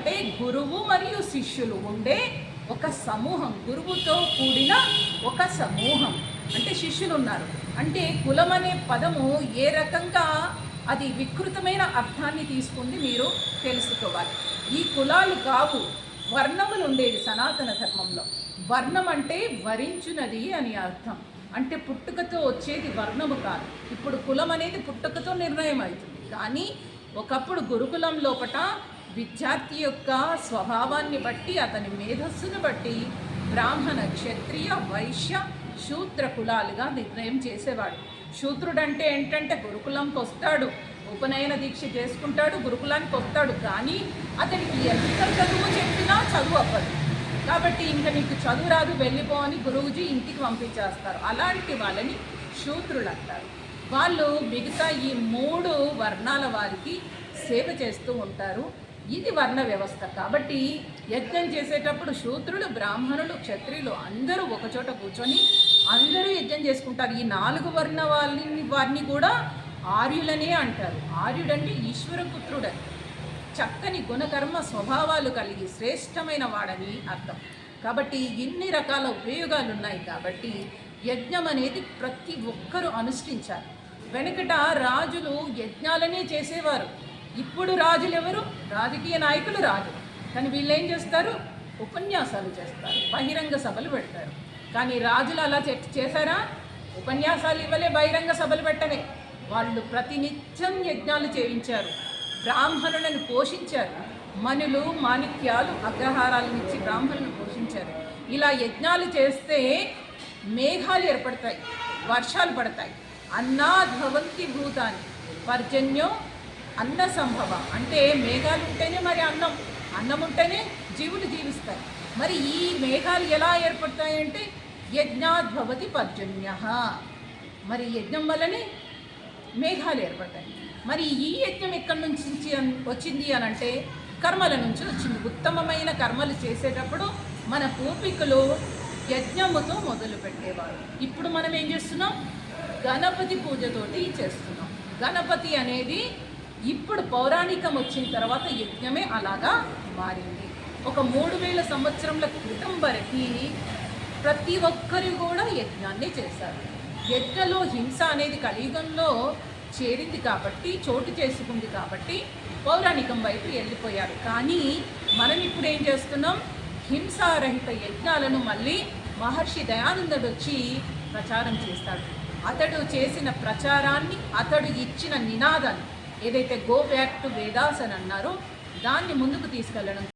అంటే గురువు మరియు శిష్యులు ఉండే ఒక సమూహం గురువుతో కూడిన ఒక సమూహం. అంటే శిష్యులు ఉన్నారు. అంటే కులం అనే పదము ఏ రకంగా అది వికృతమైన అర్థాన్ని తీసుకుంది మీరు తెలుసుకోవాలి. ఈ కులాలు కావు. వర్ణములు ఉండేవి సనాతన ధర్మంలో. వర్ణం అంటే వరించునది అని అర్థం. అంటే పుట్టుకతో వచ్చేది వర్ణము కాదు. ఇప్పుడు కులం అనేది పుట్టుకతో నిర్ణయం అవుతుంది కానీ ఒకప్పుడు గురుకులం లోపట విద్యార్థి యొక్క స్వభావాన్ని బట్టి అతని మేధస్సును బట్టి బ్రాహ్మణ క్షత్రియ వైశ్య శూద్ర కులాలుగా నిర్ణయం చేసేవాడు. శూద్రుడంటే ఏంటంటే గురుకులంకి వస్తాడు ఉపనయన దీక్ష చేసుకుంటాడు గురుకులానికి వస్తాడు. కానీ అతనికి ఎంత చదువు చెప్పినా చదువు అవ్వదు. కాబట్టి ఇంకా నీకు చదువు రాదు వెళ్ళిపో అని గురువుజీ ఇంటికి పంపించేస్తారు. అలాంటి వాళ్ళని శూద్రులు అంటారు వాళ్ళు మిగతా ఈ మూడు వర్ణాల వారికి సేవ చేస్తూ ఉంటారు. ఇది వర్ణ వ్యవస్థ. కాబట్టి యజ్ఞం చేసేటప్పుడు శూద్రులు బ్రాహ్మణులు క్షత్రియులు అందరూ ఒకచోట కూర్చొని అందరూ యజ్ఞం చేసుకుంటారు. ఈ నాలుగు వర్ణ వాళ్ళని వారిని కూడా ఆర్యులనే అంటారు. ఆర్యుడంటే ఈశ్వరపుత్రుడని చక్కని గుణకర్మ స్వభావాలు కలిగి శ్రేష్టమైన వాడని అర్థం. కాబట్టి ఇన్ని రకాల ఉపయోగాలు ఉన్నాయి కాబట్టి యజ్ఞం అనేది ప్రతి ఒక్కరూ అనుష్ఠించాలి. వెనకట రాజులు యజ్ఞాలనే చేసేవారు. ఇప్పుడు రాజులు ఎవరు రాజకీయ నాయకులు రాజు కానీ వీళ్ళు ఏం చేస్తారు? ఉపన్యాసాలు చేస్తారు. బహిరంగ సభలు పెడతారు. కానీ రాజులు అలా చే- చేశారా? ఉపన్యాసాలు ఇవ్వలే బహిరంగ సభలు పెట్టలే. వాళ్ళు ప్రతినిత్యం యజ్ఞాలు చేయించారు. బ్రాహ్మణులను పోషించారు. మనులు మాణిక్యాలు అగ్రహారాలను ఇచ్చి బ్రాహ్మణులను పోషించారు. ఇలా యజ్ఞాలు చేస్తే మేఘాలు ఏర్పడతాయి వర్షాలు పడతాయి. అన్నాధ్వంతి భూతాన్ని. పర్జన్యం అన్న సంభవ అంటే మేఘాలు ఉంటేనే మరి అన్నం. అన్నం ఉంటేనే జీవులు జీవిస్తాయి. మరి ఈ మేఘాలు ఎలా ఏర్పడతాయంటే యజ్ఞాద్భవతి పర్జన్య. మరి యజ్ఞం వల్లనే మేఘాలు ఏర్పడతాయి. మరి ఈ యజ్ఞం ఎక్కడి నుంచి వచ్చింది అని అంటే కర్మల నుంచి వచ్చింది. ఉత్తమమైన కర్మలు చేసేటప్పుడు మన పూర్వీకులు యజ్ఞముతో మొదలు పెట్టేవారు. ఇప్పుడు మనం ఏం చేస్తున్నాం? గణపతి పూజతోటి చేస్తున్నాం. గణపతి అనేది ఇప్పుడు పౌరాణికం వచ్చిన తర్వాత యజ్ఞమే అలాగా మారింది. ఒక మూడు వేల సంవత్సరంల క్రితం వరకు ప్రతి ఒక్కరు కూడా యజ్ఞాన్ని చేశారు. యజ్ఞలో హింస అనేది కలియుగంలో చేరింది కాబట్టి చోటు చేసుకుంది కాబట్టి పౌరాణికం వైపు వెళ్ళిపోయారు. కానీ మనం ఇప్పుడు ఏం చేస్తున్నాం? హింసారహిత యజ్ఞాలను మళ్ళీ మహర్షి దయానందుడు వచ్చి ప్రచారం చేస్తాడు. అతడు చేసిన ప్రచారాన్ని అతడు ఇచ్చిన నినాదాన్ని ఏదైతే గో బ్యాక్ టు వేదాస్ అని అన్నారో దాన్ని ముందుకు తీసుకెళ్ళడం